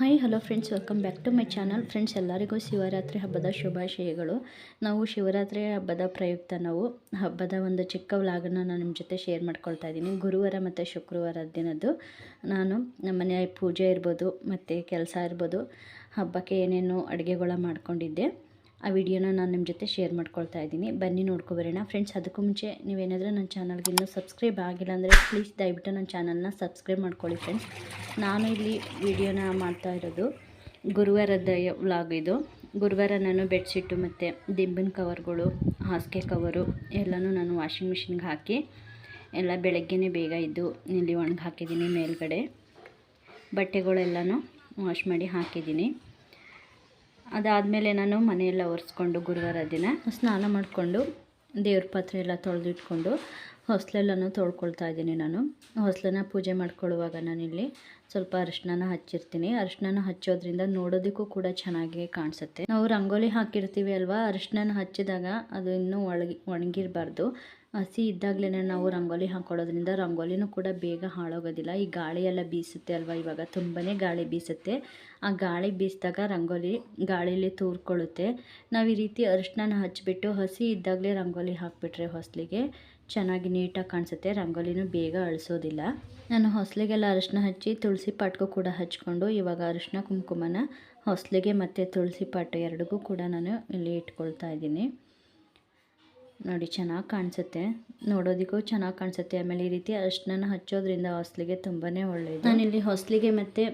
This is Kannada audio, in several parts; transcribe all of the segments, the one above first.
Hi hello friends welcome back to my channel friends ಎಲ್ಲರಿಗೂ ಶಿವರಾತ್ರಿ ಹಬ್ಬದ ಶುಭಾಶಯಗಳು. ನಾವು ಶಿವರಾತ್ರಿ ಹಬ್ಬದ ಪ್ರಯುಕ್ತ ನಾವು. ಹಬ್ಬದ ಒಂದು ಚಿಕ್ಕ ವ್ಲಾಗನ್ನು ನಾನು ನಿಮ್ಮ ಜೊತೆ ಶೇರ್ ಮಾಡ್ಕೊಳ್ತಾ ಇದ್ದೀನಿ. ಗುರುವಾರ ಮತ್ತು ಶುಕ್ರವಾರ ದಿನದ್ದು. ನಾನು ನಮ್ಮ ಮನೆಯ ಪೂಜೆ ಇರ್ಬೋದು, ಮತ್ತು ಕೆಲಸ ಇರ್ಬೋದು, ಹಬ್ಬಕ್ಕೆ ಏನೇನು ಅಡುಗೆಗಳ ಮಾಡ್ಕೊಂಡಿದ್ದೆ. ಆ ವಿಡಿಯೋನ ನಾನು ನಿಮ್ಮ ಜೊತೆ ಶೇರ್ ಮಾಡ್ಕೊಳ್ತಾ ಇದ್ದೀನಿ. ಬನ್ನಿ ನೋಡ್ಕೊಬರೋಣ ಫ್ರೆಂಡ್ಸ್ ಅದಕ್ಕೂ ಮುಂಚೆ ನೀವೇನಾದರೂ ನನ್ನ ಚಾನಲ್ಗೆ ಇನ್ನೂ ಸಬ್ಸ್ಕ್ರೈಬ್ ಆಗಿಲ್ಲ ಅಂದರೆ ಪ್ಲೀಸ್ ದಯವಿಟ್ಟು ನನ್ನ ಚಾನಲ್ನ ಸಬ್ಸ್ಕ್ರೈಬ್ ಮಾಡ್ಕೊಳ್ಳಿ ಫ್ರೆಂಡ್ಸ್ ನಾನು ಇಲ್ಲಿ ವಿಡಿಯೋನ ಮಾಡ್ತಾ ಇರೋದು ಗುರುವಾರದ ವ್ಲಾಗ್ ಇದು. ಗುರುವಾರ ನಾನು ಬೆಡ್ಶೀಟು ಮತ್ತು ದಿಂಬಿನ ಕವರ್ಗಳು ಹಾಸಿಗೆ ಕವರು ಎಲ್ಲನೂ ನಾನು ವಾಷಿಂಗ್ ಮಿಷಿನ್ಗೆ ಹಾಕಿ, ಎಲ್ಲ ಬೆಳಗ್ಗೆನೇ ಬೇಗ ಇದ್ದು ಇಲ್ಲಿ ಒಣಗಿ ಹಾಕಿದ್ದೀನಿ ಮೇಲ್ಗಡೆ. ಬಟ್ಟೆಗಳೆಲ್ಲನೂ ವಾಶ್ ಮಾಡಿ ಹಾಕಿದ್ದೀನಿ. ಅದಾದಮೇಲೆ ನಾನು ಮನೆಯೆಲ್ಲ ಒರೆಸ್ಕೊಂಡು ಗುರುವಾರ ದಿನ ಸ್ನಾನ ಮಾಡಿಕೊಂಡು ದೇವ್ರ ಪಾತ್ರೆ ಎಲ್ಲ ತೊಳೆದಿಟ್ಕೊಂಡು ಹೊಸ್ಲೆಲ್ಲನೂ ತೊಳ್ಕೊಳ್ತಾ ಇದ್ದೀನಿ ನಾನು. ಹೊಸಲನ್ನ ಪೂಜೆ ಮಾಡ್ಕೊಳ್ಳುವಾಗ ನಾನಿಲ್ಲಿ ಸ್ವಲ್ಪ ಅರಿಶಿನ ಹಚ್ಚಿರ್ತೀನಿ. ಅರಿಶಿನ ಹಚ್ಚೋದ್ರಿಂದ ನೋಡೋದಕ್ಕೂ ಕೂಡ ಚೆನ್ನಾಗಿ ಕಾಣಿಸುತ್ತೆ. ನಾವು ರಂಗೋಲಿ ಹಾಕಿರ್ತೀವಿ ಅಲ್ವಾ? ಅರಿಶಿನ ಹಚ್ಚಿದಾಗ ಅದು ಇನ್ನೂ ಒಣಗಿ ಒಣಗಿರಬಾರ್ದು. ಹಸಿ ಇದ್ದಾಗಲೇ ನಾವು ರಂಗೋಲಿ ಹಾಕ್ಕೊಳ್ಳೋದ್ರಿಂದ ರಂಗೋಲಿನೂ ಕೂಡ ಬೇಗ ಹಾಳಾಗೋದಿಲ್ಲ. ಈ ಗಾಳಿ ಎಲ್ಲ ಬೀಸುತ್ತೆ ಅಲ್ವಾ? ಇವಾಗ ತುಂಬಾ ಗಾಳಿ ಬೀಸುತ್ತೆ. ಆ ಗಾಳಿ ಬೀಸಿದಾಗ ರಂಗೋಲಿ ಗಾಳಿಲಿ ತೂರ್ಕೊಳ್ಳುತ್ತೆ ನಾವು ಈ ರೀತಿ ಅರಿಶಿನ ಹಚ್ಚಿಬಿಟ್ಟು ಹಸಿ ಇದ್ದಾಗಲೇ ರಂಗೋಲಿ ಹಾಕಿಬಿಟ್ರೆ ಹೊಸಲಿಗೆ ಚೆನ್ನಾಗಿ ನೀಟಾಗಿ ಕಾಣಿಸುತ್ತೆ. ರಂಗೋಲಿನೂ ಬೇಗ ಅಳಿಸೋದಿಲ್ಲ. ನಾನು ಹೊಸಲಿಗೆಲ್ಲ ಅರಿಶಿನ ಹಚ್ಚಿ ತುಳಸಿ ಪಾಟ್ಗೂ ಕೂಡ ಹಚ್ಕೊಂಡು ಇವಾಗ ಅರಿಶಿನ ಕುಂಕುಮನ ಹೊಸಲಿಗೆ ಮತ್ತು ತುಳಸಿ ಪಾಟು ಎರಡಿಗೂ ಕೂಡ ನಾನು ಇಲ್ಲಿ ಇಟ್ಕೊಳ್ತಾ ಇದ್ದೀನಿ. ನೋಡಿ, ಚೆನ್ನಾಗಿ ಕಾಣಿಸುತ್ತೆ. ನೋಡೋದಕ್ಕೂ ಚೆನ್ನಾಗಿ ಕಾಣಿಸುತ್ತೆ. ಆಮೇಲೆ ಈ ರೀತಿ ಅರ್ಶನ ಹಚ್ಚೋದ್ರಿಂದ ಹೊಸ್ಲಿಗೆ ತುಂಬಾ ಒಳ್ಳೆಯದು ನಾನಿಲ್ಲಿ ಹೊಸ್ಲಿಗೆ ಮತ್ತು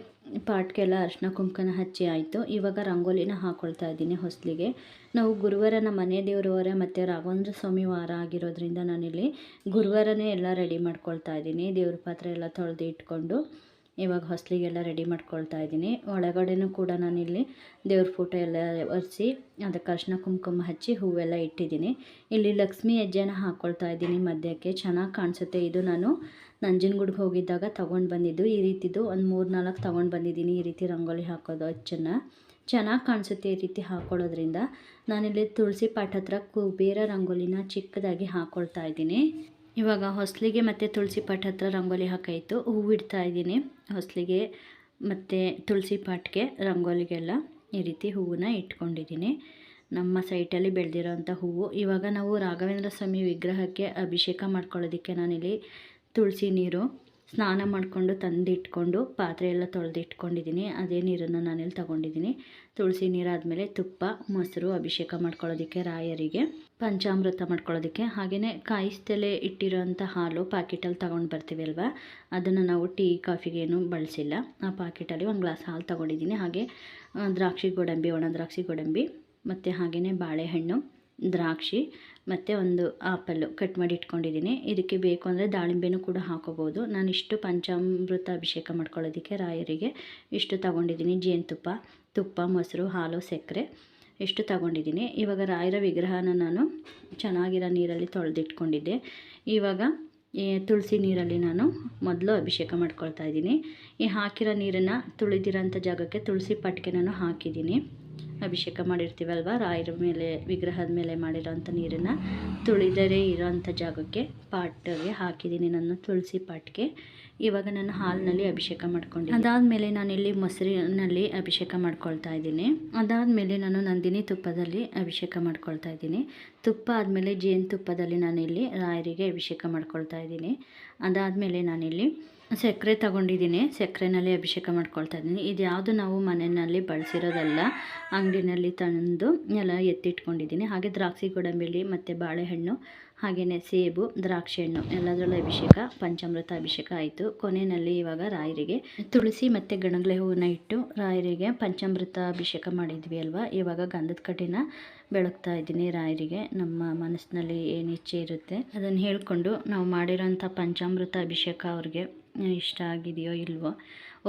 ಪಾಟ್ಗೆಲ್ಲ ಅರ್ಶಿನ ಕುಂಕುಮನ ಹಚ್ಚಿ ಆಯಿತು. ಇವಾಗ ರಂಗೋಲಿನ ಹಾಕ್ಕೊಳ್ತಾ ಇದ್ದೀನಿ ಹೊಸ್ಲಿಗೆ. ನಾವು ಗುರುವಾರ ನಮ್ಮ ಮನೆ ದೇವ್ರ ವಾರ ಮತ್ತು ರಾಘವೇಂದ್ರ ಸ್ವಾಮಿ ವಾರ ಆಗಿರೋದ್ರಿಂದ ನಾನಿಲ್ಲಿ ಗುರುವಾರನೇ ಎಲ್ಲ ರೆಡಿ ಮಾಡ್ಕೊಳ್ತಾ ಇದ್ದೀನಿ. ದೇವ್ರ ಪಾತ್ರೆ ಎಲ್ಲ ತೊಳೆದು ಇಟ್ಕೊಂಡು. ಇವಾಗ ಹೊಸಲಿಗೆಲ್ಲ ರೆಡಿ ಮಾಡ್ಕೊಳ್ತಾ ಇದ್ದೀನಿ. ಒಳಗಡೆನೂ ಕೂಡ ನಾನಿಲ್ಲಿ ದೇವ್ರ ಫೋಟೋ ಎಲ್ಲ ಒರೆಸಿ, ಅದಕ್ಕೆ ಅರ್ಶಿನ ಕುಂಕುಮ ಹಚ್ಚಿ ಹೂವೆಲ್ಲ ಇಟ್ಟಿದ್ದೀನಿ. ಇಲ್ಲಿ ಲಕ್ಷ್ಮಿ ಹೆಜ್ಜೆನ ಹಾಕ್ಕೊಳ್ತಾ ಇದ್ದೀನಿ ಮಧ್ಯಕ್ಕೆ. ಚೆನ್ನಾಗಿ ಕಾಣಿಸುತ್ತೆ. ಇದು ನಾನು ನಂಜನಗೂಡ್ಗೆ ಹೋಗಿದ್ದಾಗ ತೊಗೊಂಡು ಬಂದಿದ್ದು. ಈ ರೀತಿದು ಒಂದು ಮೂರು ನಾಲ್ಕು ತೊಗೊಂಡು ಬಂದಿದ್ದೀನಿ ಈ ರೀತಿ ರಂಗೋಲಿ ಹಾಕೋದು ಅಚ್ಚನ್ನು. ಚೆನ್ನಾಗಿ ಕಾಣಿಸುತ್ತೆ ಈ ರೀತಿ ಹಾಕ್ಕೊಳ್ಳೋದ್ರಿಂದ ನಾನಿಲ್ಲಿ ತುಳಸಿ ಪಾಠ ಹತ್ರ ಕುಬೇರ ರಂಗೋಲಿನ ಚಿಕ್ಕದಾಗಿ ಹಾಕ್ಕೊಳ್ತಾ ಇದ್ದೀನಿ. ಇವಾಗ ಹೊಸಲಿಗೆ ಮತ್ತು ತುಳಸಿ ಪಾಟ್ ಹತ್ರ ರಂಗೋಲಿ ಹಾಕಾಯಿತು ಹೂವು ಇಡ್ತಾ ಇದ್ದೀನಿ. ಹೊಸಲಿಗೆ ಮತ್ತು ತುಳಸಿ ಪಾಟ್ಗೆ ರಂಗೋಲಿಗೆಲ್ಲ ಈ ರೀತಿ ಹೂವನ್ನ ಇಟ್ಕೊಂಡಿದ್ದೀನಿ. ನಮ್ಮ ಸೈಟಲ್ಲಿ ಬೆಳೆದಿರೋಂಥ ಹೂವು. ಇವಾಗ ನಾವು ರಾಘವೇಂದ್ರ ಸ್ವಾಮಿ ವಿಗ್ರಹಕ್ಕೆ ಅಭಿಷೇಕ ಮಾಡ್ಕೊಳ್ಳೋದಕ್ಕೆ ನಾನಿಲ್ಲಿ ತುಳಸಿ ನೀರು ಸ್ನಾನ ಮಾಡಿಕೊಂಡು ತಂದಿಟ್ಕೊಂಡು ಪಾತ್ರೆ ಎಲ್ಲ ತೊಳೆದಿಟ್ಕೊಂಡಿದ್ದೀನಿ. ಅದೇ ನೀರನ್ನು ನಾನಿಲ್ಲಿ ತೊಗೊಂಡಿದ್ದೀನಿ. ತುಳಸಿ ನೀರಾದಮೇಲೆ ತುಪ್ಪ, ಮೊಸರು ಅಭಿಷೇಕ ಮಾಡ್ಕೊಳ್ಳೋದಕ್ಕೆ, ರಾಯರಿಗೆ, ಪಂಚಾಮೃತ ಮಾಡ್ಕೊಳ್ಳೋದಕ್ಕೆ ಹಾಗೆಯೇ ಕಾಯಿಸ್ತಲೇ ಇಟ್ಟಿರೋಂಥ ಹಾಲು ಪಾಕಿಟಲ್ಲಿ ತೊಗೊಂಡು ಬರ್ತೀವಿ ಅಲ್ವಾ? ಅದನ್ನು ನಾವು ಟೀ ಕಾಫಿಗೇನು ಬಳಸಿಲ್ಲ. ಆ ಪಾಕಿಟಲ್ಲಿ ಒಂದು ಗ್ಲಾಸ್ ಹಾಲು ತೊಗೊಂಡಿದ್ದೀನಿ. ಹಾಗೆ ದ್ರಾಕ್ಷಿ ಗೋಡಂಬಿ, ಒಣ ದ್ರಾಕ್ಷಿ ಗೋಡಂಬಿ, ಮತ್ತು ಹಾಗೆಯೇ ಬಾಳೆಹಣ್ಣು, ದ್ರಾಕ್ಷಿ ಮತ್ತು ಒಂದು ಆಪಲ್ಲು ಕಟ್ ಮಾಡಿ ಇಟ್ಕೊಂಡಿದ್ದೀನಿ. ಇದಕ್ಕೆ ಬೇಕು ಅಂದರೆ ದಾಳಿಂಬೆನೂ ಕೂಡ ಹಾಕೋಬೋದು. ನಾನು ಇಷ್ಟು ಪಂಚಾಮೃತ ಅಭಿಷೇಕ ಮಾಡ್ಕೊಳ್ಳೋದಕ್ಕೆ ರಾಯರಿಗೆ ಇಷ್ಟು ತಗೊಂಡಿದ್ದೀನಿ. ಜೇನುತುಪ್ಪ, ತುಪ್ಪ, ಮೊಸರು, ಹಾಲು, ಸಕ್ಕರೆ ಇಷ್ಟು ತಗೊಂಡಿದ್ದೀನಿ. ಇವಾಗ ರಾಯರ ವಿಗ್ರಹನ ನಾನು ಚೆನ್ನಾಗಿರೋ ನೀರಲ್ಲಿ ತೊಳೆದಿಟ್ಕೊಂಡಿದ್ದೆ. ಇವಾಗ ತುಳಸಿ ನೀರಲ್ಲಿ ನಾನು ಮೊದಲು ಅಭಿಷೇಕ ಮಾಡ್ಕೊಳ್ತಾ ಇದ್ದೀನಿ. ಈ ಹಾಕಿರೋ ನೀರನ್ನು ತುಳಿದಿರೋಂಥ ಜಾಗಕ್ಕೆ ತುಳಸಿ ಪಟ್ಟಿಗೆ ನಾನು ಹಾಕಿದ್ದೀನಿ. ಅಭಿಷೇಕ ಮಾಡಿರ್ತೀವಲ್ವ? ರಾಯರ ಮೇಲೆ, ವಿಗ್ರಹದ ಮೇಲೆ ಮಾಡಿರೋಂಥ ನೀರನ್ನು ತುಳಿದರೆ ಇರೋಂಥ ಜಾಗಕ್ಕೆ ಪಾಟ್ಗೆ ಹಾಕಿದ್ದೀನಿ, ನನ್ನ ತುಳಸಿ ಪಾಟ್ಗೆ. ಇವಾಗ ನಾನು ಹಾಲಿನಲ್ಲಿ ಅಭಿಷೇಕ ಮಾಡ್ಕೊಂಡು ಅದಾದಮೇಲೆ ನಾನಿಲ್ಲಿ ಮೊಸರಿನಲ್ಲಿ ಅಭಿಷೇಕ ಮಾಡ್ಕೊಳ್ತಾ ಇದ್ದೀನಿ. ಅದಾದಮೇಲೆ ನಾನು ನಂದಿನಿ ತುಪ್ಪದಲ್ಲಿ ಅಭಿಷೇಕ ಮಾಡ್ಕೊಳ್ತಾ ಇದ್ದೀನಿ. ತುಪ್ಪ ಆದಮೇಲೆ ಜೇನುತುಪ್ಪದಲ್ಲಿ ನಾನಿಲ್ಲಿ ರಾಯರಿಗೆ ಅಭಿಷೇಕ ಮಾಡ್ಕೊಳ್ತಾ ಇದ್ದೀನಿ. ಅದಾದಮೇಲೆ ನಾನಿಲ್ಲಿ ಸಕ್ಕರೆ ತಗೊಂಡಿದ್ದೀನಿ. ಸಕ್ಕರೆನಲ್ಲಿ ಅಭಿಷೇಕ ಮಾಡ್ಕೊಳ್ತಾ ಇದ್ದೀನಿ. ಇದು ಯಾವುದು ನಾವು ಮನೆಯಲ್ಲಿ ಬಳಸಿರೋದಲ್ಲ, ಅಂಗಡಿನಲ್ಲಿ ತಂದು ಎಲ್ಲ ಎತ್ತಿಟ್ಕೊಂಡಿದ್ದೀನಿ. ಹಾಗೆ ದ್ರಾಕ್ಷಿ ಗೋಡಂಬಿಲಿ ಮತ್ತು ಬಾಳೆಹಣ್ಣು ಹಾಗೆಯೇ ಸೇಬು, ದ್ರಾಕ್ಷಿ ಹಣ್ಣು, ಎಲ್ಲದರಲ್ಲೂ ಅಭಿಷೇಕ, ಪಂಚಾಮೃತ ಅಭಿಷೇಕ ಆಯಿತು. ಕೊನೆಯಲ್ಲಿ ಇವಾಗ ರಾಯರಿಗೆ ತುಳಸಿ ಮತ್ತು ಗಣಗಲೆ ಹೂವನ್ನ ಇಟ್ಟು ರಾಯರಿಗೆ ಪಂಚಾಮೃತ ಅಭಿಷೇಕ ಮಾಡಿದ್ವಿ ಅಲ್ವಾ? ಇವಾಗ ಗಂಧದ ಕಟ್ಟಿನ ಬೆಳಗ್ತಾ ಇದ್ದೀನಿ ರಾಯರಿಗೆ. ನಮ್ಮ ಮನಸ್ಸಿನಲ್ಲಿ ಏನು ಇಚ್ಛೆ ಇರುತ್ತೆ ಅದನ್ನು ಹೇಳಿಕೊಂಡು ನಾವು ಮಾಡಿರೋಂಥ ಪಂಚಾಮೃತ ಅಭಿಷೇಕ ಅವ್ರಿಗೆ ಇಷ್ಟ ಆಗಿದೆಯೋ ಇಲ್ವೋ,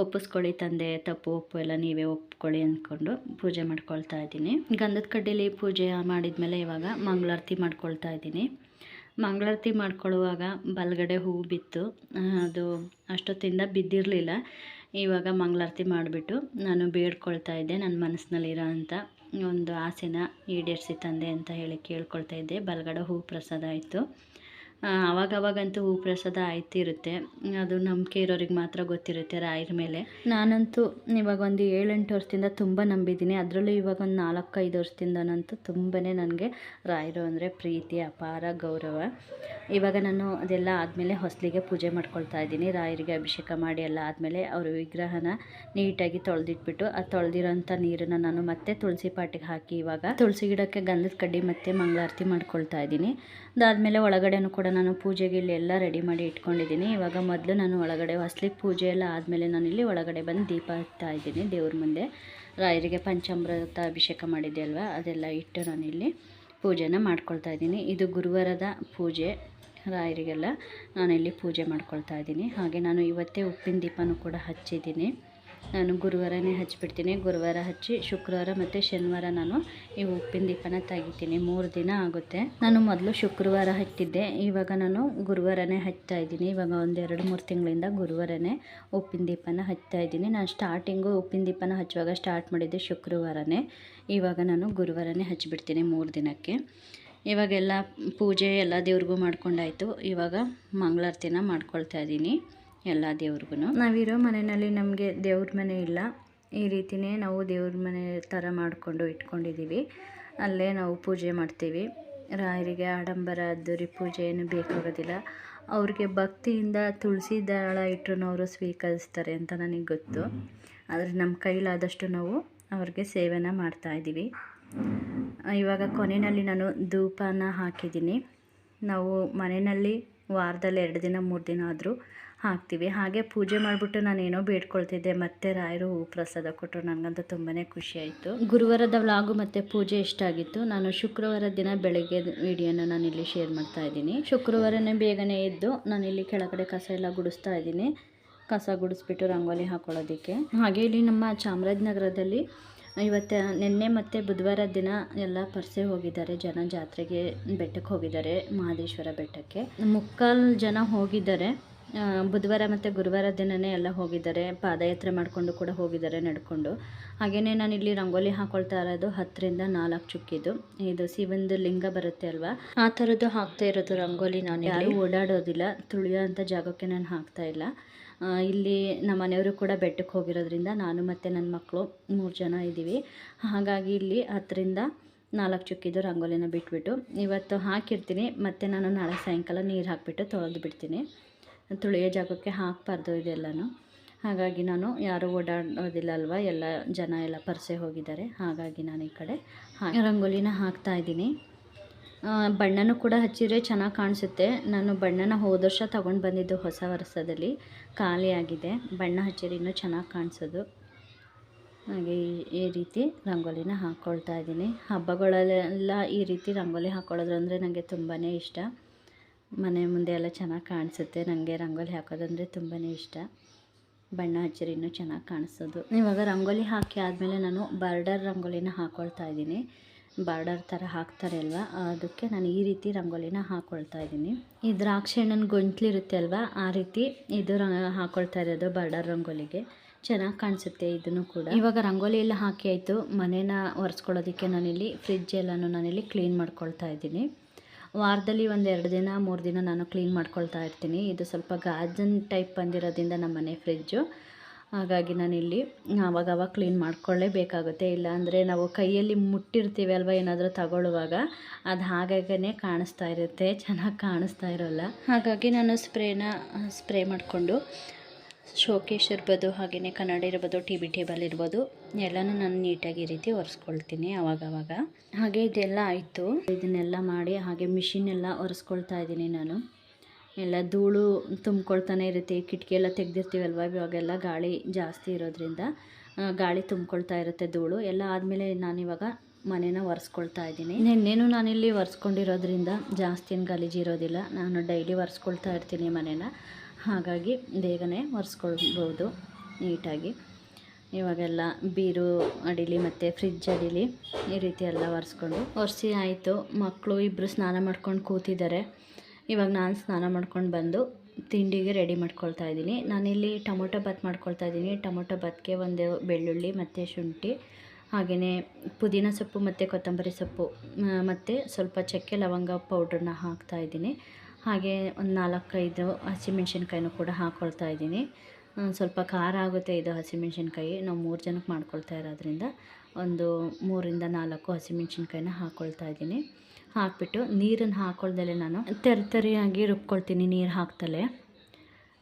ಒಪ್ಪಿಸ್ಕೊಳ್ಳಿ ತಂದೆ, ತಪ್ಪು, ಒಪ್ಪು ಎಲ್ಲ ನೀವೇ ಒಪ್ಕೊಳ್ಳಿ ಅಂದ್ಕೊಂಡು ಪೂಜೆ ಮಾಡ್ಕೊಳ್ತಾ ಇದ್ದೀನಿ. ಗಂಧದ ಕಡ್ಡಿಲಿ ಪೂಜೆ ಮಾಡಿದ್ಮೇಲೆ ಇವಾಗ ಮಂಗಳಾರತಿ ಮಾಡ್ಕೊಳ್ತಾ ಇದ್ದೀನಿ. ಮಂಗಳಾರತಿ ಮಾಡ್ಕೊಳ್ಳುವಾಗ ಬಲಗಡೆ ಹೂವು ಬಿತ್ತು. ಅದು ಅಷ್ಟೊತ್ತಿಂದ ಬಿದ್ದಿರಲಿಲ್ಲ. ಇವಾಗ ಮಂಗಳಾರತಿ ಮಾಡಿಬಿಟ್ಟು ನಾನು ಬೇಡ್ಕೊಳ್ತಾ ಇದ್ದೆ, ನನ್ನ ಮನಸ್ಸಿನಲ್ಲಿರೋ ಅಂಥ ಒಂದು ಆಸೆನ ಈಡೇರಿಸಿ ತಂದೆ ಅಂತ ಹೇಳಿ ಕೇಳ್ಕೊಳ್ತಾ ಇದ್ದೆ. ಬಲಗಡೆ ಹೂವು ಪ್ರಸಾದ ಆಯಿತು. ಅವಾಗವಾಗಂತೂ ಹೂ ಪ್ರಸಾದ ಆಯ್ತಿರುತ್ತೆ. ಅದು ನಂಬಿಕೆ ಇರೋರಿಗೆ ಮಾತ್ರ ಗೊತ್ತಿರುತ್ತೆ ರಾಯರ ಮೇಲೆ. ನಾನಂತೂ ಇವಾಗ ಒಂದು ಏಳೆಂಟು ವರ್ಷದಿಂದ ತುಂಬ ನಂಬಿದ್ದೀನಿ. ಅದರಲ್ಲೂ ಇವಾಗ ಒಂದು ನಾಲ್ಕೈದು ವರ್ಷದಿಂದನಂತೂ ತುಂಬನೇ ನನಗೆ ರಾಯರು ಅಂದರೆ ಪ್ರೀತಿ, ಅಪಾರ, ಗೌರವ. ಇವಾಗ ನಾನು ಅದೆಲ್ಲ ಆದಮೇಲೆ ಹೊಸಲಿಗೆ ಪೂಜೆ ಮಾಡ್ಕೊಳ್ತಾ ಇದ್ದೀನಿ. ರಾಯರಿಗೆ ಅಭಿಷೇಕ ಮಾಡಿ ಎಲ್ಲ ಆದಮೇಲೆ ಅವ್ರ ವಿಗ್ರಹನ ನೀಟಾಗಿ ತೊಳೆದಿಟ್ಬಿಟ್ಟು, ಆ ತೊಳೆದಿರೋಂಥ ನೀರನ್ನು ನಾನು ಮತ್ತೆ ತುಳಸಿ ಪಾಟಿಗೆ ಹಾಕಿ ಇವಾಗ ತುಳಸಿ ಗಿಡಕ್ಕೆ ಗಂಧದ ಕಡ್ಡಿ ಮತ್ತು ಮಂಗಳಾರತಿ ಮಾಡ್ಕೊಳ್ತಾ ಇದ್ದೀನಿ. ಅದಾದಮೇಲೆ ಒಳಗಡೆನೂ ಕೂಡ ನಾನು ಪೂಜೆಗೆ ಎಲ್ಲ ರೆಡಿ ಮಾಡಿ ಇಟ್ಕೊಂಡಿದ್ದೀನಿ. ಇವಾಗ ಮೊದಲು ನಾನು ಒಳಗಡೆ ಹೊಸ್ಲಿಗೆ ಪೂಜೆ ಎಲ್ಲ ಆದಮೇಲೆ ನಾನು ಇಲ್ಲಿ ಒಳಗಡೆ ಬಂದು ದೀಪ ಹತ್ತಾ ಇದ್ದೀನಿ ದೇವ್ರ ಮುಂದೆ. ರಾಯರಿಗೆ ಪಂಚಾಮೃತ ಅಭಿಷೇಕ ಮಾಡಿದ್ದೆ ಅಲ್ವಾ ಅದೆಲ್ಲ ಇಟ್ಟು ನಾನಿಲ್ಲಿ ಪೂಜೆನ ಮಾಡ್ಕೊಳ್ತಾ ಇದ್ದೀನಿ. ಇದು ಗುರುವಾರದ ಪೂಜೆ. ರಾಯರಿಗೆಲ್ಲ ನಾನಿಲ್ಲಿ ಪೂಜೆ ಮಾಡ್ಕೊಳ್ತಾ ಇದ್ದೀನಿ. ಹಾಗೆ ನಾನು ಇವತ್ತೇ ಉಪ್ಪಿನ ದೀಪನೂ ಕೂಡ ಹಚ್ಚಿದ್ದೀನಿ. ನಾನು ಗುರುವಾರನೇ ಹಚ್ಚಿಬಿಡ್ತೀನಿ ಗುರುವಾರ ಹಚ್ಚಿ ಶುಕ್ರವಾರ ಮತ್ತು ಶನಿವಾರ ನಾನು ಈ ಉಪ್ಪಿನ ದೀಪನ ತೆಗಿತೀನಿ. ಮೂರು ದಿನ ಆಗುತ್ತೆ. ನಾನು ಮೊದಲು ಶುಕ್ರವಾರ ಹಚ್ಚಿದ್ದೆ. ಇವಾಗ ನಾನು ಗುರುವಾರನೇ ಹಚ್ತಾ ಇದ್ದೀನಿ. ಇವಾಗ ಒಂದೆರಡು ಮೂರು ತಿಂಗಳಿಂದ ಗುರುವಾರನೇ ಉಪ್ಪಿನ ದೀಪನ ಹಚ್ತಾ ಇದ್ದೀನಿ. ನಾನು ಸ್ಟಾರ್ಟಿಂಗು ಉಪ್ಪಿನ ದೀಪನ ಹಚ್ಚುವಾಗ ಸ್ಟಾರ್ಟ್ ಮಾಡಿದ್ದೆ ಶುಕ್ರವಾರನೇ. ಇವಾಗ ನಾನು ಗುರುವಾರನೇ ಹಚ್ಚಿಬಿಡ್ತೀನಿ ಮೂರು ದಿನಕ್ಕೆ. ಇವಾಗೆಲ್ಲ ಪೂಜೆ ಎಲ್ಲ ದೇವ್ರಿಗೂ ಮಾಡ್ಕೊಂಡಾಯಿತು. ಇವಾಗ ಮಂಗಳಾರತಿನ ಮಾಡ್ಕೊಳ್ತಾ ಇದ್ದೀನಿ. ಎಲ್ಲ ದೇವ್ರಿಗೂ ನಾವಿರೋ ಮನೆಯಲ್ಲಿ ನಮಗೆ ದೇವ್ರ ಮನೆ ಇಲ್ಲ. ಈ ರೀತಿಯೇ ನಾವು ದೇವ್ರ ಮನೆ ಥರ ಮಾಡಿಕೊಂಡು ಇಟ್ಕೊಂಡಿದ್ದೀವಿ ಅಲ್ಲೇ ನಾವು ಪೂಜೆ ಮಾಡ್ತೀವಿ. ರಾಯರಿಗೆ ಆಡಂಬರ, ಅದ್ದೂರಿ ಪೂಜೆ ಏನು ಬೇಕಾಗೋದಿಲ್ಲ. ಅವ್ರಿಗೆ ಭಕ್ತಿಯಿಂದ ತುಳಸಿ ದಳ ಇಟ್ಟರು ಅವರು ಸ್ವೀಕರಿಸ್ತಾರೆ ಅಂತ ನನಗೆ ಗೊತ್ತು. ಆದರೆ ನಮ್ಮ ಕೈಲಾದಷ್ಟು ನಾವು ಅವ್ರಿಗೆ ಸೇವೆನ ಮಾಡ್ತಾ ಇದ್ದೀವಿ ಇವಾಗ ಕೊನೆಯಲ್ಲಿ ನಾನು ಧೂಪನ ಹಾಕಿದ್ದೀನಿ. ನಾವು ಮನೆಯಲ್ಲಿ ವಾರದಲ್ಲಿ ಎರಡು ದಿನ, ಮೂರು ದಿನ ಆದರೂ ಹಾಕ್ತೀವಿ. ಹಾಗೆ ಪೂಜೆ ಮಾಡಿಬಿಟ್ಟು ನಾನೇನೋ ಬೇಡ್ಕೊಳ್ತಿದ್ದೆ, ಮತ್ತೆ ರಾಯರು ಹೂ ಪ್ರಸಾದ ಕೊಟ್ಟರು. ನನಗಂತೂ ತುಂಬಾ ಖುಷಿ ಆಯಿತು. ಗುರುವಾರದ ವ್ಲಾಗು ಮತ್ತು ಪೂಜೆ ಇಷ್ಟ ಆಗಿತ್ತು. ನಾನು ಶುಕ್ರವಾರ ದಿನ ಬೆಳಗ್ಗೆ ವಿಡಿಯೋನ ನಾನಿಲ್ಲಿ ಶೇರ್ ಮಾಡ್ತಾ ಇದ್ದೀನಿ. ಶುಕ್ರವಾರನೇ ಬೇಗನೆ ಎದ್ದು ನಾನಿಲ್ಲಿ ಕೆಳಗಡೆ ಕಸ ಎಲ್ಲ ಗುಡಿಸ್ತಾ ಇದ್ದೀನಿ. ಕಸ ಗುಡಿಸ್ಬಿಟ್ಟು ರಂಗೋಲಿ ಹಾಕೊಳ್ಳೋದಕ್ಕೆ. ಹಾಗೆ ಇಲ್ಲಿ ನಮ್ಮ ಚಾಮರಾಜನಗರದಲ್ಲಿ ಇವತ್ತು, ನಿನ್ನೆ ಮತ್ತು ಬುಧವಾರ ದಿನ ಎಲ್ಲ ಪರ್ಸೆ ಹೋಗಿದ್ದಾರೆ. ಜನ ಜಾತ್ರೆಗೆ ಬೆಟ್ಟಕ್ಕೆ ಹೋಗಿದ್ದಾರೆ. ಮಹದೇಶ್ವರ ಬೆಟ್ಟಕ್ಕೆ. ಮುಕ್ಕಾಲು ಜನ ಹೋಗಿದ್ದಾರೆ. ಬುಧವಾರ ಮತ್ತು ಗುರುವಾರ ದಿನವೇ ಎಲ್ಲ ಹೋಗಿದ್ದಾರೆ. ಪಾದಯಾತ್ರೆ ಮಾಡಿಕೊಂಡು ಕೂಡ ಹೋಗಿದ್ದಾರೆ ನಡ್ಕೊಂಡು. ಹಾಗೆಯೇ ನಾನು ಇಲ್ಲಿ ರಂಗೋಲಿ ಹಾಕೊಳ್ತಾ ಇರೋದು ಹತ್ತರಿಂದ ನಾಲ್ಕು ಚುಕ್ಕಿದು. ಇದು ಸಿವಂದು ಲಿಂಗ ಬರುತ್ತೆ ಅಲ್ವಾ? ಆ ಥರದ್ದು ಹಾಕ್ತಾ ಇರೋದು ರಂಗೋಲಿ ನಾನು ಯಾರು ಓಡಾಡೋದಿಲ್ಲ. ತುಳಿಯೋ ಅಂಥ ಜಾಗಕ್ಕೆ ನಾನು ಹಾಕ್ತಾ ಇಲ್ಲ. ಇಲ್ಲಿ ನಮ್ಮ ಮನೆಯವರು ಕೂಡ ಬೆಟ್ಟಕ್ಕೆ ಹೋಗಿರೋದ್ರಿಂದ ನಾನು ಮತ್ತು ನನ್ನ ಮಕ್ಕಳು ಮೂರು ಜನ ಇದ್ದೀವಿ. ಹಾಗಾಗಿ ಇಲ್ಲಿ ಹತ್ತರಿಂದ ನಾಲ್ಕು ಚುಕ್ಕಿದು ರಂಗೋಲಿನ ಬಿಟ್ಬಿಟ್ಟು ಇವತ್ತು ಹಾಕಿರ್ತೀನಿ. ಮತ್ತು ನಾನು ನಾಳೆ ಸಾಯಂಕಾಲ ನೀರು ಹಾಕಿಬಿಟ್ಟು ತೊಳೆದು ಬಿಡ್ತೀನಿ. ತುಳಿಯೋ ಜಾಗಕ್ಕೆ ಹಾಕಬಾರ್ದು ಇದೆಲ್ಲನೂ. ಹಾಗಾಗಿ ನಾನು ಯಾರೂ ಓಡಾಡೋದಿಲ್ಲ ಅಲ್ವಾ ಎಲ್ಲ ಜನ ಎಲ್ಲ ಪರಿಸೆ ಹೋಗಿದ್ದಾರೆ. ಹಾಗಾಗಿ ನಾನು ಈ ಕಡೆ ರಂಗೋಲಿನ ಹಾಕ್ತಾ ಇದ್ದೀನಿ. ಬಣ್ಣನೂ ಕೂಡ ಹಚ್ಚಿದ್ರೆ ಚೆನ್ನಾಗಿ ಕಾಣಿಸುತ್ತೆ. ನಾನು ಬಣ್ಣನ ಹೋದ ವರ್ಷ ತೊಗೊಂಡು ಬಂದಿದ್ದು ಹೊಸ ವರ್ಷದಲ್ಲಿ. ಖಾಲಿಯಾಗಿದೆ ಬಣ್ಣ ಹಚ್ಚಿದ್ರೆ ಇನ್ನೂ ಚೆನ್ನಾಗಿ ಕಾಣಿಸೋದು. ಹಾಗೆ ಈ ರೀತಿ ರಂಗೋಲಿನ ಹಾಕ್ಕೊಳ್ತಾ ಇದ್ದೀನಿ. ಹಬ್ಬಗಳಲ್ಲೆಲ್ಲ ಈ ರೀತಿ ರಂಗೋಲಿ ಹಾಕ್ಕೊಳ್ಳೋದು ಅಂದರೆ ನನಗೆ ತುಂಬಾ ಇಷ್ಟ. ಮನೆ ಮುಂದೆ ಎಲ್ಲ ಚೆನ್ನಾಗಿ ಕಾಣಿಸುತ್ತೆ. ನನಗೆ ರಂಗೋಲಿ ಹಾಕೋದಂದರೆ ತುಂಬಾ ಇಷ್ಟ. ಬಣ್ಣ ಹಚ್ಚಿರಿ ಇನ್ನೂ ಚೆನ್ನಾಗಿ ಕಾಣಿಸೋದು. ಇವಾಗ ರಂಗೋಲಿ ಹಾಕಿ ಆದಮೇಲೆ ನಾನು ಬಾರ್ಡರ್ ರಂಗೋಲಿನ ಹಾಕ್ಕೊಳ್ತಾ ಇದ್ದೀನಿ. ಬಾರ್ಡರ್ ಥರ ಹಾಕ್ತಾರೆ ಅಲ್ವಾ? ಅದಕ್ಕೆ ನಾನು ಈ ರೀತಿ ರಂಗೋಲಿನ ಹಾಕ್ಕೊಳ್ತಾ ಇದ್ದೀನಿ. ಈ ದ್ರಾಕ್ಷಿ ಹಣ್ಣಿನ ಗೊಂಟ್ಲಿರುತ್ತೆ ಅಲ್ವಾ? ಆ ರೀತಿ ಇದು ರಂಗ ಹಾಕ್ಕೊಳ್ತಾ ಇರೋದು ಬಾರ್ಡರ್ ರಂಗೋಲಿಗೆ. ಚೆನ್ನಾಗಿ ಕಾಣಿಸುತ್ತೆ ಇದನ್ನು ಕೂಡ. ಇವಾಗ ರಂಗೋಲಿ ಎಲ್ಲ ಹಾಕಿ ಆಯಿತು. ಮನೇನ ಒರೆಸ್ಕೊಳ್ಳೋದಕ್ಕೆ ನಾನಿಲ್ಲಿ ಫ್ರಿಜ್ ಎಲ್ಲನೂ ನಾನಿಲ್ಲಿ ಕ್ಲೀನ್ ಮಾಡ್ಕೊಳ್ತಾ ಇದ್ದೀನಿ. ವಾರದಲ್ಲಿ ಒಂದು ಎರಡು ದಿನ, ಮೂರು ದಿನ ನಾನು ಕ್ಲೀನ್ ಮಾಡ್ಕೊಳ್ತಾ ಇರ್ತೀನಿ. ಇದು ಸ್ವಲ್ಪ ಗಾಜನ್ ಟೈಪ್ ಬಂದಿರೋದ್ರಿಂದ ನಮ್ಮ ಮನೆ ಫ್ರಿಜ್ಜು ಹಾಗಾಗಿ ನಾನಿಲ್ಲಿ ಆವಾಗವಾಗ ಕ್ಲೀನ್ ಮಾಡ್ಕೊಳ್ಳೇಬೇಕಾಗುತ್ತೆ. ಇಲ್ಲಾಂದರೆ ನಾವು ಕೈಯಲ್ಲಿ ಮುಟ್ಟಿರ್ತೀವಿ ಅಲ್ವಾ ಏನಾದರೂ ತಗೊಳ್ಳುವಾಗ, ಅದು ಹಾಗಾಗೇ ಕಾಣಿಸ್ತಾ ಇರುತ್ತೆ. ಚೆನ್ನಾಗಿ ಕಾಣಿಸ್ತಾ ಇರೋಲ್ಲ. ಹಾಗಾಗಿ ನಾನು ಸ್ಪ್ರೇನ, ಸ್ಪ್ರೇ ಮಾಡಿಕೊಂಡು ಶೋಕೇಶ್ ಇರ್ಬೋದು ಹಾಗೆಯೇ ಕನ್ನಡ ಇರ್ಬೋದು, ಟಿ ಬಿ ಟೇಬಲ್ ಇರ್ಬೋದು, ಎಲ್ಲನೂ ನಾನು ನೀಟಾಗಿ ಈ ರೀತಿ ಒರೆಸ್ಕೊಳ್ತೀನಿ ಅವಾಗವಾಗ ಹಾಗೆ ಇದೆಲ್ಲ ಆಯಿತು. ಇದನ್ನೆಲ್ಲ ಮಾಡಿ ಹಾಗೆ ಮಿಷಿನ್ ಎಲ್ಲ ಒರೆಸ್ಕೊಳ್ತಾ ಇದ್ದೀನಿ ನಾನು. ಎಲ್ಲ ಧೂಳು ತುಂಬ್ಕೊಳ್ತಾನೆ ಇರುತ್ತೆ. ಕಿಟಕಿ ಎಲ್ಲ ತೆಗೆದಿರ್ತೀವಲ್ವ? ಇವಾಗೆಲ್ಲ ಗಾಳಿ ಜಾಸ್ತಿ ಇರೋದ್ರಿಂದ ಗಾಳಿ ತುಂಬ್ಕೊಳ್ತಾ ಇರುತ್ತೆ ಧೂಳು. ಎಲ್ಲ ಆದಮೇಲೆ ನಾನಿವಾಗ ಮನೇನ ಒರೆಸ್ಕೊಳ್ತಾ ಇದ್ದೀನಿ. ನಿನ್ನೇನು ನಾನಿಲ್ಲಿ ಒರೆಸ್ಕೊಂಡಿರೋದ್ರಿಂದ ಜಾಸ್ತಿ ಏನು ಗಲೀಜು ಇರೋದಿಲ್ಲ. ನಾನು ಡೈಲಿ ಒರೆಸ್ಕೊಳ್ತಾ ಇರ್ತೀನಿ ಮನೇನ. ಹಾಗಾಗಿ ಬೇಗನೆ ಒರೆಸ್ಕೊಳ್ಬೋದು ನೀಟಾಗಿ. ಇವಾಗೆಲ್ಲ ಬೀರು ಅಡಿಲಿ ಮತ್ತು ಫ್ರಿಜ್ ಅಡಿಲಿ ಈ ರೀತಿ ಎಲ್ಲ ಒರೆಸ್ಕೊಂಡು ಒರೆಸಿ ಆಯಿತು. ಮಕ್ಕಳು ಇಬ್ಬರು ಸ್ನಾನ ಮಾಡ್ಕೊಂಡು ಕೂತಿದ್ದಾರೆ. ಇವಾಗ ನಾನು ಸ್ನಾನ ಮಾಡ್ಕೊಂಡು ಬಂದು ತಿಂಡಿಗೆ ರೆಡಿ ಮಾಡ್ಕೊಳ್ತಾ ಇದ್ದೀನಿ. ನಾನಿಲ್ಲಿ ಟೊಮೊಟೊ ಬಾತ್ ಮಾಡ್ಕೊಳ್ತಾ ಇದ್ದೀನಿ. ಟೊಮೊಟೊ ಬಾತ್ಗೆ ಒಂದು ಬೆಳ್ಳುಳ್ಳಿ ಮತ್ತು ಶುಂಠಿ ಹಾಗೆಯೇ ಪುದೀನ ಸೊಪ್ಪು ಮತ್ತು ಕೊತ್ತಂಬರಿ ಸೊಪ್ಪು ಮತ್ತು ಸ್ವಲ್ಪ ಚಕ್ಕೆ ಲವಂಗ ಪೌಡ್ರನ್ನ ಹಾಕ್ತಾ ಇದ್ದೀನಿ. ಹಾಗೆ ಒಂದು ನಾಲ್ಕೈದು ಹಸಿಮೆಣ್ಸಿನ್ಕಾಯಿನೂ ಕೂಡ ಹಾಕ್ಕೊಳ್ತಾ ಇದ್ದೀನಿ. ಸ್ವಲ್ಪ ಖಾರ ಆಗುತ್ತೆ ಇದು ಹಸಿಮೆಣ್ಸಿನ್ಕಾಯಿ ನಾವು ಮೂರು ಜನಕ್ಕೆ ಮಾಡ್ಕೊಳ್ತಾ ಇರೋದ್ರಿಂದ ಒಂದು ಮೂರಿಂದ ನಾಲ್ಕು ಹಸಿಮೆಣ್ಸಿನ್ಕಾಯಿನ ಹಾಕ್ಕೊಳ್ತಾ ಇದ್ದೀನಿ. ಹಾಕ್ಬಿಟ್ಟು ನೀರನ್ನು ಹಾಕ್ಕೊಳ್ದಲೆ ನಾನು ತೆರೆ ತೆರೆಯಾಗಿ ರುಬ್ಕೊಳ್ತೀನಿ ನೀರು ಹಾಕ್ತಲೇ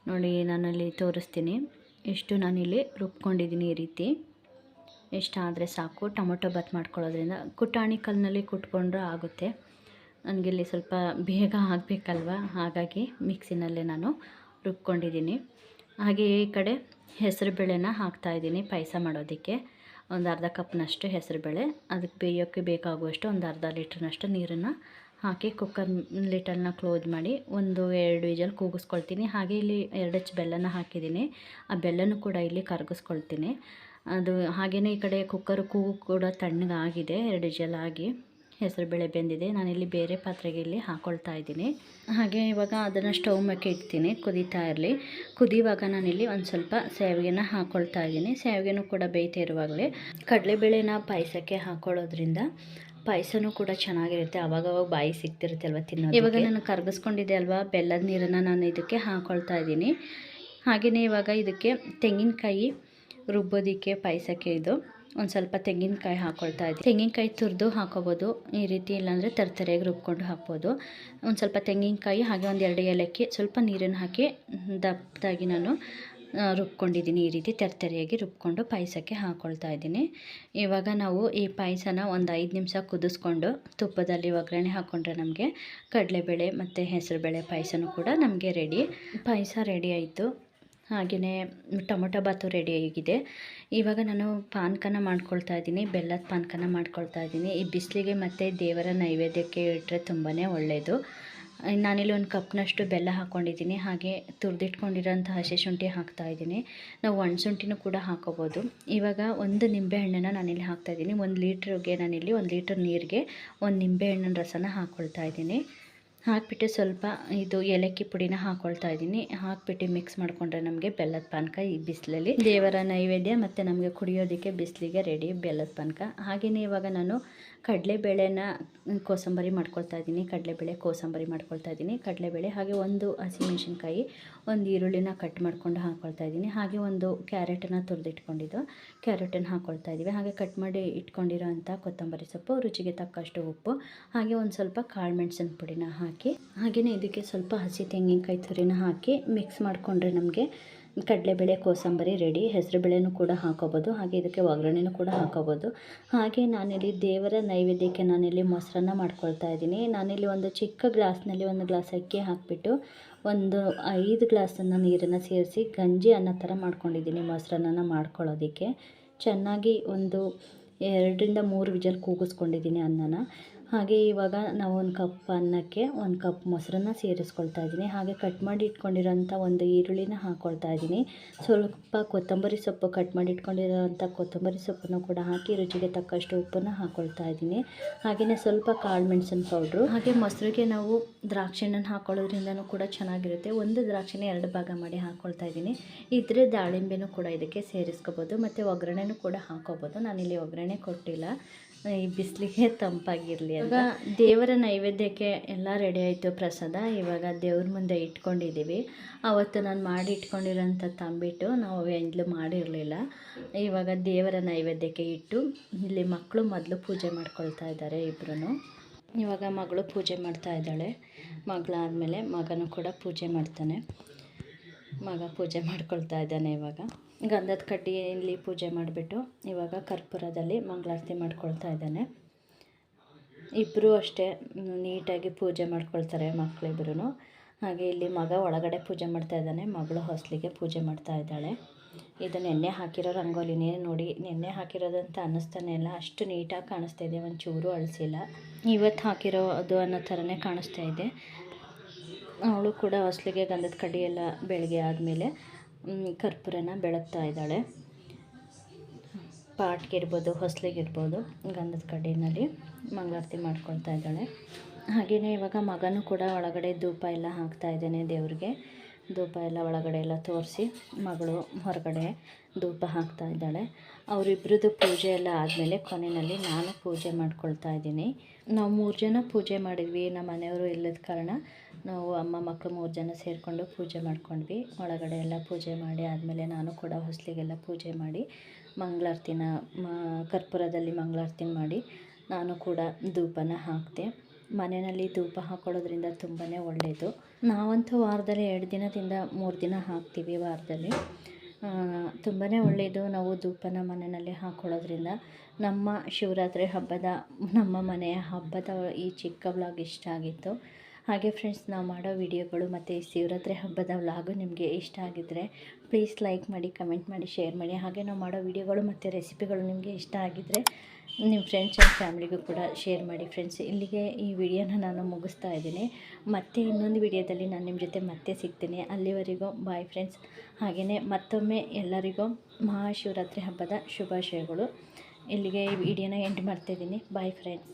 ನೋಡಿ, ನಾನಲ್ಲಿ ತೋರಿಸ್ತೀನಿ. ಎಷ್ಟು ನಾನಿಲ್ಲಿ ರುಬ್ಕೊಂಡಿದ್ದೀನಿ ಈ ರೀತಿ. ಎಷ್ಟಾದರೆ ಸಾಕು. ಟೊಮೊಟೊ ಬಾತ್ ಮಾಡ್ಕೊಳ್ಳೋದ್ರಿಂದ ಕುಟಾಣಿ ಕಲ್ಲಿನಲ್ಲಿ ಕುಟ್ಕೊಂಡ್ರೆ ಆಗುತ್ತೆ. ನನಗಿಲ್ಲಿ ಸ್ವಲ್ಪ ಬೇಗ ಆಗಬೇಕಲ್ವ? ಹಾಗಾಗಿ ಮಿಕ್ಸಿನಲ್ಲೇ ನಾನು ರುಬ್ಕೊಂಡಿದ್ದೀನಿ. ಹಾಗೆ ಈ ಕಡೆ ಹೆಸರುಬೇಳೆನ ಹಾಕ್ತಾಯಿದ್ದೀನಿ ಪಾಯಸ ಮಾಡೋದಕ್ಕೆ. ಒಂದು ಅರ್ಧ ಕಪ್ನಷ್ಟು ಹೆಸರುಬೇಳೆ, ಅದಕ್ಕೆ ಬೇಯೋಕ್ಕೆ ಬೇಕಾಗುವಷ್ಟು ಒಂದು ಅರ್ಧ ಲೀಟ್ರ್ನಷ್ಟು ನೀರನ್ನು ಹಾಕಿ ಕುಕ್ಕರ್ ಲಿಟಲ್ನ ಕ್ಲೋಸ್ ಮಾಡಿ ಒಂದು ಎರಡು ವಿಜಲ್ ಕೂಗಿಸ್ಕೊಳ್ತೀನಿ. ಹಾಗೆ ಇಲ್ಲಿ ಎರಡು ಹೆಚ್ಚು ಬೆಲ್ಲನ ಹಾಕಿದ್ದೀನಿ. ಆ ಬೆಲ್ಲನೂ ಕೂಡ ಇಲ್ಲಿ ಕರಗಿಸ್ಕೊಳ್ತೀನಿ. ಅದು ಹಾಗೆಯೇ ಈ ಕಡೆ ಕುಕ್ಕರ್ ಕೂಗು ಕೂಡ ತಣ್ಣಗಾಗಿದೆ, ಎರಡು ವಿಜಲ್ ಆಗಿ. ಹೆಸರುಬೇಳೆ ಬೆಂದಿದೆ. ನಾನಿಲ್ಲಿ ಬೇರೆ ಪಾತ್ರೆಗೆ ಇಲ್ಲಿ ಹಾಕ್ಕೊಳ್ತಾ ಇದ್ದೀನಿ. ಹಾಗೆ ಇವಾಗ ಅದನ್ನು ಸ್ಟವ್ ಮೇಲೆ ಇಡ್ತೀನಿ. ಕುದೀತಾ ಇರಲಿ. ಕುದಿಯುವಾಗ ನಾನಿಲ್ಲಿ ಒಂದು ಸ್ವಲ್ಪ ಸ್ಯಾವಿಗೆನ ಹಾಕ್ಕೊಳ್ತಾ ಇದ್ದೀನಿ. ಶಾವಿಗೆನೂ ಕೂಡ ಬೇಯ್ತಾ ಇರುವಾಗಲೇ. ಕಡಲೆಬೇಳೆನ ಪಾಯಸಕ್ಕೆ ಹಾಕ್ಕೊಳ್ಳೋದ್ರಿಂದ ಪಾಯಸನೂ ಕೂಡ ಚೆನ್ನಾಗಿರುತ್ತೆ. ಅವಾಗವಾಗ ಬಾಯಿ ಸಿಗ್ತಿರುತ್ತೆ ಅಲ್ವಾ ತಿನ್ನೋದು ಇವಾಗ ನಾನು ಕರಗಿಸ್ಕೊಂಡಿದ್ದೆ ಅಲ್ವಾ? ಬೆಲ್ಲದ ನೀರನ್ನು ನಾನು ಇದಕ್ಕೆ ಹಾಕ್ಕೊಳ್ತಾ ಇದ್ದೀನಿ. ಹಾಗೆಯೇ ಇವಾಗ ಇದಕ್ಕೆ ತೆಂಗಿನಕಾಯಿ ರುಬ್ಬೋದಕ್ಕೆ ಪಾಯಸಕ್ಕೆ ಇದು. ಒಂದು ಸ್ವಲ್ಪ ತೆಂಗಿನಕಾಯಿ ಹಾಕ್ಕೊಳ್ತಾ ಇದ್ದೀನಿ ತೆಂಗಿನಕಾಯಿ ತುರಿದು ಹಾಕೋಬೋದು. ಈ ರೀತಿ ಇಲ್ಲಾಂದರೆ ತರ್ತರಿಯಾಗಿ ರುಬ್ಕೊಂಡು ಹಾಕ್ಬೋದು. ಒಂದು ಸ್ವಲ್ಪ ತೆಂಗಿನಕಾಯಿ, ಹಾಗೆ ಒಂದು ಎರಡು ಏಲಕ್ಕಿ, ಸ್ವಲ್ಪ ನೀರನ್ನು ಹಾಕಿ ದಪ್ಪದಾಗಿ ನಾನು ರುಬ್ಕೊಂಡಿದ್ದೀನಿ. ಈ ರೀತಿ ತರ್ತರಿಯಾಗಿ ರುಬ್ಕೊಂಡು ಪಾಯಸಕ್ಕೆ ಹಾಕ್ಕೊಳ್ತಾ ಇದ್ದೀನಿ. ಇವಾಗ ನಾವು ಈ ಪಾಯಸನ ಒಂದು ಐದು ನಿಮಿಷ ಕುದಿಸ್ಕೊಂಡು ತುಪ್ಪದಲ್ಲಿ ಒಗ್ಗರಣೆ ಹಾಕ್ಕೊಂಡ್ರೆ ನಮಗೆ ಕಡಲೆಬೇಳೆ ಮತ್ತು ಹೆಸರುಬೇಳೆ ಪಾಯಸನೂ ಕೂಡ ನಮಗೆ ರೆಡಿ ಪಾಯಸ ರೆಡಿ ಆಯಿತು. ಹಾಗೆಯೇ ಟೊಮೊಟೊ ಬಾತು ರೆಡಿ ಆಗಿದೆ. ಇವಾಗ ನಾನು ಪಾನಕನ ಮಾಡ್ಕೊಳ್ತಾ ಇದ್ದೀನಿ. ಬೆಲ್ಲದ ಪಾನಕನ ಮಾಡ್ಕೊಳ್ತಾ ಇದ್ದೀನಿ. ಈ ಬಿಸಿಲಿಗೆ ಮತ್ತು ದೇವರ ನೈವೇದ್ಯಕ್ಕೆ ಇಟ್ಟರೆ ತುಂಬಾ ಒಳ್ಳೆಯದು ನಾನಿಲ್ಲಿ ಒಂದು ಕಪ್ನಷ್ಟು ಬೆಲ್ಲ ಹಾಕ್ಕೊಂಡಿದ್ದೀನಿ ಹಾಗೆ ತುರಿದಿಟ್ಕೊಂಡಿರೋಂಥ ಹಸಿ ಶುಂಠಿ ಹಾಕ್ತಾ ಇದ್ದೀನಿ. ನಾವು ಒಣಶುಂಠಿನೂ ಕೂಡ ಹಾಕೋಬೋದು. ಇವಾಗ ಒಂದು ನಿಂಬೆಹಣ್ಣನ್ನು ನಾನಿಲ್ಲಿ ಹಾಕ್ತಾ ಇದ್ದೀನಿ. ಒಂದು ಲೀಟ್ರಿಗೆ ನಾನಿಲ್ಲಿ ಒಂದು ಲೀಟ್ರ್ ನೀರಿಗೆ ಒಂದು ನಿಂಬೆಹಣ್ಣಿನ ರಸನ ಹಾಕ್ಕೊಳ್ತಾ ಇದ್ದೀನಿ. ಹಾಕ್ಬಿಟ್ಟು ಸ್ವಲ್ಪ ಇದು ಏಲಕ್ಕಿ ಪುಡಿನ ಹಾಕ್ಕೊಳ್ತಾ ಇದ್ದೀನಿ. ಹಾಕ್ಬಿಟ್ಟು ಮಿಕ್ಸ್ ಮಾಡಿಕೊಂಡ್ರೆ ನಮಗೆ ಬೆಲ್ಲದ ಪಾನಕ ಈ ಬಿಸಿಲಲ್ಲಿ. ದೇವರ ನೈವೇದ್ಯ ಮತ್ತು ನಮಗೆ ಕುಡಿಯೋದಕ್ಕೆ ಬಿಸಿಲಿಗೆ ರೆಡಿ ಬೆಲ್ಲದ ಪಾನಕ. ಹಾಗೆಯೇ ಇವಾಗ ನಾನು ಕಡಲೆಬೇಳೆನ ಕೋಸಂಬರಿ ಮಾಡ್ಕೊಳ್ತಾ ಇದ್ದೀನಿ. ಕಡಲೆಬೇಳೆ, ಕೋಸಂಬರಿ ಮಾಡ್ಕೊಳ್ತಾ ಇದ್ದೀನಿ. ಕಡಲೆಬೇಳೆ ಹಾಗೆ ಒಂದು ಹಸಿಮೆಣಸಿನ್ಕಾಯಿ, ಒಂದು ಈರುಳ್ಳಿನ ಕಟ್ ಮಾಡಿಕೊಂಡು ಹಾಕ್ಕೊಳ್ತಾ ಇದ್ದೀನಿ. ಹಾಗೆ ಒಂದು ಕ್ಯಾರೆಟನ್ನು ತುರಿದಿಟ್ಕೊಂಡಿದ್ದು. ಕ್ಯಾರೆಟನ್ನು ಹಾಕ್ಕೊಳ್ತಾ ಇದ್ದೀವಿ. ಹಾಗೆ ಕಟ್ ಮಾಡಿ ಇಟ್ಕೊಂಡಿರೋ ಕೊತ್ತಂಬರಿ ಸೊಪ್ಪು, ರುಚಿಗೆ ತಕ್ಕಷ್ಟು ಉಪ್ಪು, ಹಾಗೆ ಒಂದು ಸ್ವಲ್ಪ ಕಾಳು ಮೆಣಸಿನ ಪುಡಿನ ಹಾಕಿ ಹಾಗೆಯೇ ಇದಕ್ಕೆ ಸ್ವಲ್ಪ ಹಸಿ ತೆಂಗಿನಕಾಯಿ ತುರಿನ ಹಾಕಿ ಮಿಕ್ಸ್ ಮಾಡಿಕೊಂಡ್ರೆ ನಮಗೆ ಕಡಲೆಬೇಳೆ, ಕೋಸಂಬರಿ ರೆಡಿ ಹೆಸರುಬೇಳೆನೂ ಕೂಡ ಹಾಕೋಬೋದು. ಹಾಗೆ ಇದಕ್ಕೆ ಒಗ್ಗರಣೆನೂ ಕೂಡ ಹಾಕೋಬೋದು. ಹಾಗೆ ನಾನಿಲ್ಲಿ ದೇವರ ನೈವೇದ್ಯಕ್ಕೆ ನಾನಿಲ್ಲಿ ಮೊಸರನ್ನ ಮಾಡ್ಕೊಳ್ತಾ ಇದ್ದೀನಿ. ನಾನಿಲ್ಲಿ ಒಂದು ಚಿಕ್ಕ ಗ್ಲಾಸ್ನಲ್ಲಿ ಒಂದು ಗ್ಲಾಸ್ ಅಕ್ಕಿ ಹಾಕಿಬಿಟ್ಟು ಒಂದು ಐದು ಗ್ಲಾಸನ್ನು ನೀರನ್ನು ಸೇರಿಸಿ ಗಂಜಿ ಅನ್ನ ಥರ ಮಾಡ್ಕೊಂಡಿದ್ದೀನಿ ಮೊಸರನ್ನ ಮಾಡ್ಕೊಳ್ಳೋದಕ್ಕೆ. ಚೆನ್ನಾಗಿ ಒಂದು ಎರಡರಿಂದ ಮೂರು ವಿಜಲ್ ಕೂಗಿಸ್ಕೊಂಡಿದ್ದೀನಿ ಅನ್ನನ. ಹಾಗೆ ಇವಾಗ ನಾವು ಒಂದು ಕಪ್ ಅನ್ನಕ್ಕೆ ಒಂದು ಕಪ್ ಮೊಸರನ್ನ ಸೇರಿಸ್ಕೊಳ್ತಾ ಇದ್ದೀನಿ. ಹಾಗೆ ಕಟ್ ಮಾಡಿ ಇಟ್ಕೊಂಡಿರೋಂಥ ಒಂದು ಈರುಳ್ಳಿನ ಹಾಕ್ಕೊಳ್ತಾ ಇದ್ದೀನಿ. ಸ್ವಲ್ಪ ಕೊತ್ತಂಬರಿ ಸೊಪ್ಪು ಕಟ್ ಮಾಡಿ ಇಟ್ಕೊಂಡಿರೋಂಥ ಕೊತ್ತಂಬರಿ ಸೊಪ್ಪನ್ನು ಕೂಡ ಹಾಕಿ ರುಚಿಗೆ ತಕ್ಕಷ್ಟು ಉಪ್ಪನ್ನು ಹಾಕ್ಕೊಳ್ತಾ ಇದ್ದೀನಿ. ಹಾಗೆಯೇ ಸ್ವಲ್ಪ ಕಾಳು ಮೆಣಸಿನ ಪೌಡ್ರು. ಹಾಗೆ ಮೊಸರಿಗೆ ನಾವು ದ್ರಾಕ್ಷಿಣ್ಣನ ಹಾಕ್ಕೊಳ್ಳೋದ್ರಿಂದನೂ ಕೂಡ ಚೆನ್ನಾಗಿರುತ್ತೆ. ಒಂದು ದ್ರಾಕ್ಷಿನ ಎರಡು ಭಾಗ ಮಾಡಿ ಹಾಕ್ಕೊಳ್ತಾ ಇದ್ದೀನಿ. ಇದ್ರೆ ದಾಳಿಂಬೆನೂ ಕೂಡ ಇದಕ್ಕೆ ಸೇರಿಸ್ಕೋಬೋದು, ಮತ್ತು ಒಗ್ಗರಣೆನೂ ಕೂಡ ಹಾಕ್ಕೋಬೋದು ನಾನಿಲ್ಲಿ ಒಗ್ಗರಣೆ ಕೊಟ್ಟಿಲ್ಲ. ಈ ಬಿಸಿಲಿಗೆ ತಂಪಾಗಿರಲಿ ಅಂತ. ದೇವರ ನೈವೇದ್ಯಕ್ಕೆ ಎಲ್ಲ ರೆಡಿ ಆಯಿತು ಪ್ರಸಾದ. ಇವಾಗ ದೇವ್ರ ಮುಂದೆ ಇಟ್ಕೊಂಡಿದ್ದೀವಿ ಅವತ್ತು ನಾನು ಮಾಡಿ ಇಟ್ಕೊಂಡಿರೋಂಥ ತಂಬಿಟ್ಟು ನಾವು ಎಂದಲೂ ಮಾಡಿರಲಿಲ್ಲ. ಇವಾಗ ದೇವರ ನೈವೇದ್ಯಕ್ಕೆ ಇಟ್ಟು ಇಲ್ಲಿ ಮಕ್ಕಳು ಮೊದಲು ಪೂಜೆ ಮಾಡ್ಕೊಳ್ತಾ ಇದ್ದಾರೆ ಇಬ್ಬರೂ ಇವಾಗ ಮಗಳು ಪೂಜೆ ಮಾಡ್ತಾ ಇದ್ದಾಳೆ. ಮಗಳಾದಮೇಲೆ ಮಗನೂ ಕೂಡ ಪೂಜೆ ಮಾಡ್ತಾನೆ. ಮಗ ಪೂಜೆ ಮಾಡ್ಕೊಳ್ತಾ ಇದ್ದಾನೆ ಇವಾಗ. ಗಂಧದ ಕಡ್ಡಿಯಲ್ಲಿ ಪೂಜೆ ಮಾಡಿಬಿಟ್ಟು ಇವಾಗ ಕರ್ಪೂರದಲ್ಲಿ ಮಂಗಳಾರತಿ ಮಾಡ್ಕೊಳ್ತಾ ಇದ್ದಾನೆ. ಇಬ್ಬರೂ ಅಷ್ಟೇ ನೀಟಾಗಿ ಪೂಜೆ ಮಾಡ್ಕೊಳ್ತಾರೆ ಮಕ್ಕಳಿಬ್ರು ಹಾಗೆ ಇಲ್ಲಿ ಮಗ ಒಳಗಡೆ ಪೂಜೆ ಮಾಡ್ತಾ ಇದ್ದಾನೆ. ಮಗಳು ಹೊಸಲಿಗೆ ಪೂಜೆ ಮಾಡ್ತಾ ಇದ್ದಾಳೆ. ಇದು ನೆನ್ನೆ ಹಾಕಿರೋ ರಂಗೋಲಿನೇ ನೋಡಿ, ನೆನ್ನೆ ಹಾಕಿರೋದಂತ ಅನ್ನಿಸ್ತಾನೆ ಇಲ್ಲ. ಅಷ್ಟು ನೀಟಾಗಿ ಕಾಣಿಸ್ತಾ ಇದೆ. ಒಂಚೂರು ಅಳಿಸಿಲ್ಲ. ಇವತ್ತು ಹಾಕಿರೋ ಅದು ಅನ್ನೋ ಥರನೇ ಕಾಣಿಸ್ತಾ ಇದೆ. ಅವಳು ಕೂಡ ಹೊಸ್ಲಿಗೆ ಗಂಧದ ಕಡ್ಡಿ ಎಲ್ಲ ಬೆಳಗ್ಗೆ ಆದಮೇಲೆ ಕರ್ಪೂರನ ಬೆಳಗ್ತಾ ಇದ್ದಾಳೆ. ಪಾಟ್ಗೆ ಇರ್ಬೋದು, ಹೊಸ್ಲಿಗೆ ಇರ್ಬೋದು, ಗಂಧದ ಕಡ್ಡಿನಲ್ಲಿ ಮಂಗಳಾರತಿ ಮಾಡ್ಕೊಳ್ತಾ ಇದ್ದಾಳೆ. ಹಾಗೆಯೇ ಇವಾಗ ಮಗನೂ ಕೂಡ ಒಳಗಡೆ ಧೂಪ ಎಲ್ಲ ಹಾಕ್ತಾ ಇದ್ದಾನೆ ದೇವ್ರಿಗೆ. ಧೂಪ ಎಲ್ಲ ಒಳಗಡೆ ಎಲ್ಲ ತೋರಿಸಿ ಮಗಳು ಹೊರಗಡೆ ಧೂಪ ಹಾಕ್ತಾ ಇದ್ದಾಳೆ. ಅವರಿಬ್ಬರದ್ದು ಪೂಜೆ ಎಲ್ಲ ಆದಮೇಲೆ ಕೊನೆಯಲ್ಲಿ ನಾನು ಪೂಜೆ ಮಾಡ್ಕೊಳ್ತಾ ಇದ್ದೀನಿ. ನಾವು ಮೂರು ಜನ ಪೂಜೆ ಮಾಡಿದ್ವಿ, ನಮ್ಮ ಮನೆಯವರು ಇಲ್ಲದ ಕಾರಣ. ನಾವು ಅಮ್ಮ, ಮಕ್ಕಳು ಮೂರು ಜನ ಸೇರಿಕೊಂಡು ಪೂಜೆ ಮಾಡ್ಕೊಂಡ್ವಿ. ಒಳಗಡೆ ಎಲ್ಲ ಪೂಜೆ ಮಾಡಿ ಆದಮೇಲೆ ನಾನು ಕೂಡ ಹೊಸಲಿಗೆಲ್ಲ ಪೂಜೆ ಮಾಡಿ, ಮಂಗಳಾರ್ತಿನ, ಮ, ಕರ್ಪೂರದಲ್ಲಿ ಮಂಗಳಾರತಿ ಮಾಡಿ ನಾನು ಕೂಡ ಧೂಪನ ಹಾಕಿದೆ. ಮನೆಯಲ್ಲಿ ಧೂಪ ಹಾಕೊಳ್ಳೋದ್ರಿಂದ ತುಂಬಾ ಒಳ್ಳೆಯದು ನಾವಂತೂ ವಾರದಲ್ಲಿ ಎರಡು ದಿನದಿಂದ ಮೂರು ದಿನ ಹಾಕ್ತೀವಿ ವಾರದಲ್ಲಿ. ತುಂಬಾ ಒಳ್ಳೆಯದು ನಾವು ಧೂಪನ ಮನೆಯಲ್ಲಿ ಹಾಕೊಳ್ಳೋದ್ರಿಂದ ನಮ್ಮ ಶಿವರಾತ್ರಿ ಹಬ್ಬದ, ನಮ್ಮ ಮನೆಯ ಹಬ್ಬದ ಈ ಚಿಕ್ಕ ವ್ಲಾಗ್ ಇಷ್ಟ ಆಗಿತ್ತು. ಹಾಗೆ ಫ್ರೆಂಡ್ಸ್ ನಾವು ಮಾಡೋ ವಿಡಿಯೋಗಳು ಮತ್ತು ಶಿವರಾತ್ರಿ ಹಬ್ಬದ ವ್ಲಾಗು ನಿಮಗೆ ಇಷ್ಟ ಆಗಿದ್ದರೆ ಪ್ಲೀಸ್ ಲೈಕ್ ಮಾಡಿ ಕಮೆಂಟ್ ಮಾಡಿ ಶೇರ್ ಮಾಡಿ. ಹಾಗೆ ನಾವು ಮಾಡೋ ವಿಡಿಯೋಗಳು ಮತ್ತು ರೆಸಿಪಿಗಳು ನಿಮಗೆ ಇಷ್ಟ ಆಗಿದ್ದರೆ ನಿಮ್ಮ ಫ್ರೆಂಡ್ಸ್ ಆ್ಯಂಡ್ ಫ್ಯಾಮಿಲಿಗೂ ಕೂಡ ಶೇರ್ ಮಾಡಿ. ಫ್ರೆಂಡ್ಸ್ ಇಲ್ಲಿಗೆ ಈ ವಿಡಿಯೋನ ನಾನು ಮುಗಿಸ್ತಾ ಇದ್ದೀನಿ. ಮತ್ತೆ ಇನ್ನೊಂದು ವಿಡಿಯೋದಲ್ಲಿ ನಾನು ನಿಮ್ಮ ಜೊತೆ ಮತ್ತೆ ಸಿಗ್ತೀನಿ. ಅಲ್ಲಿವರೆಗೂ ಬಾಯ್ ಫ್ರೆಂಡ್ಸ್ ಹಾಗೆಯೇ ಮತ್ತೊಮ್ಮೆ ಎಲ್ಲರಿಗೂ ಮಹಾಶಿವರಾತ್ರಿ ಹಬ್ಬದ ಶುಭಾಶಯಗಳು. ಇಲ್ಲಿಗೆ ಈ ವಿಡಿಯೋನ ಎಂಡ್ ಮಾಡ್ತಾಯಿದ್ದೀನಿ ಬಾಯ್ ಫ್ರೆಂಡ್ಸ್